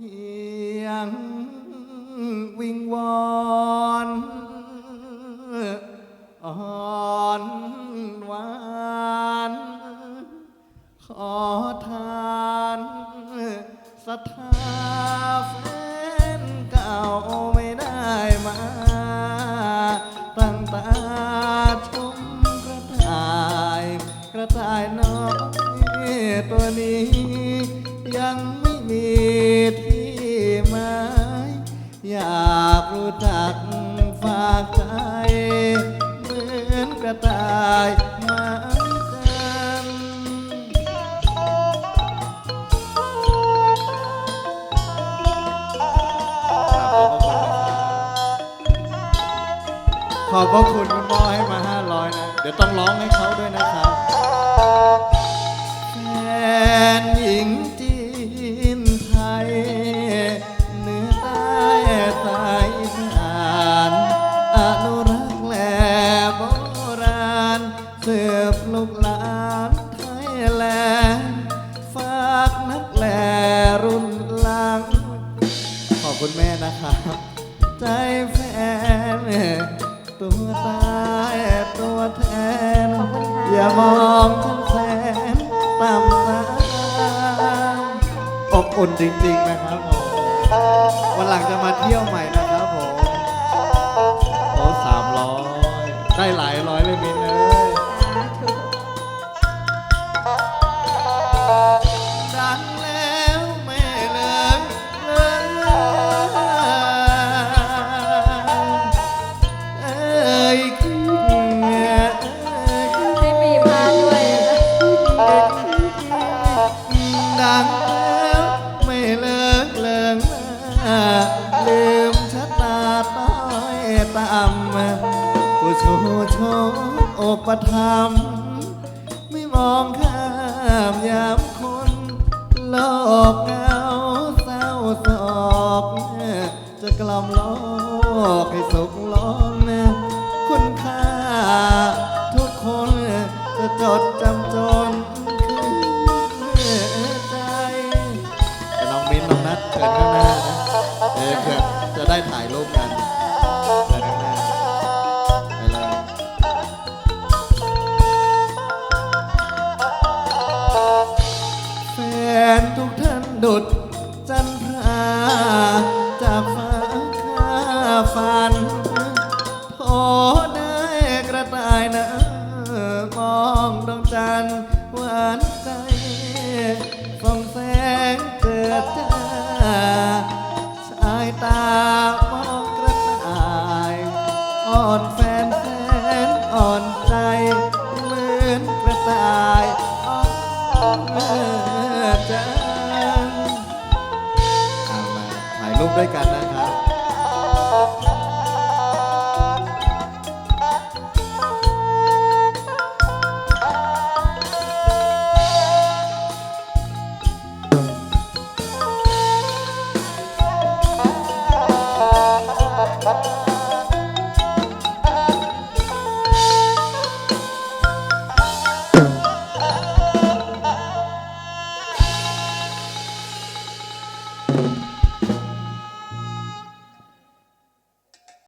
สียงวิงวอนอ่อนหวานขอทานศรัทธาแฟนเก่าไม่ได้มาตั้งตาชมกระต่าย กระต่ายน้อยตัวนี้ยังไม่มี จักฝากใจ เหมือนกระต่ายมาขอบพระคุณคุณพ่อให้มา500นะ เดี๋ยวต้องร้องให้เขาด้วยนะครับแฟน อนุรักษ์แหล่โบราณเสืบลูกหลานไทยแลนด์ฝากนักแหล่รุ่นหลัง ขอบคุณแม่นะครับ ใจแฟนตัวตายตัวแทน อย่ามองฉันแสนต่ำตาอบอุ่นจริง ๆ นะครับผมวันหลังจะมาเที่ยวใหม่นะ ลืมชะตาต้อยต่ำผู้ชูชกอุปถัมไม่มองข้ามยามคนโลกเงาเศร้าโศกจะกล่อมโลกให้สุขล้นคุณค่าทุกคนจะจดจำ อเพื่อจะได้ถ่ายรูปกันเชิญข้างหน้าไปเลยแฟนทุกท่านดุดจันทราจากฟ้าข้าฝันโทได้กระต่ายนะมองดวงจันทร์หวานใจ อ่อนใจเหมือนกระต่ายอ่อนเมื่อจันเอามาถ่ายรูปด้วยกันนะครับ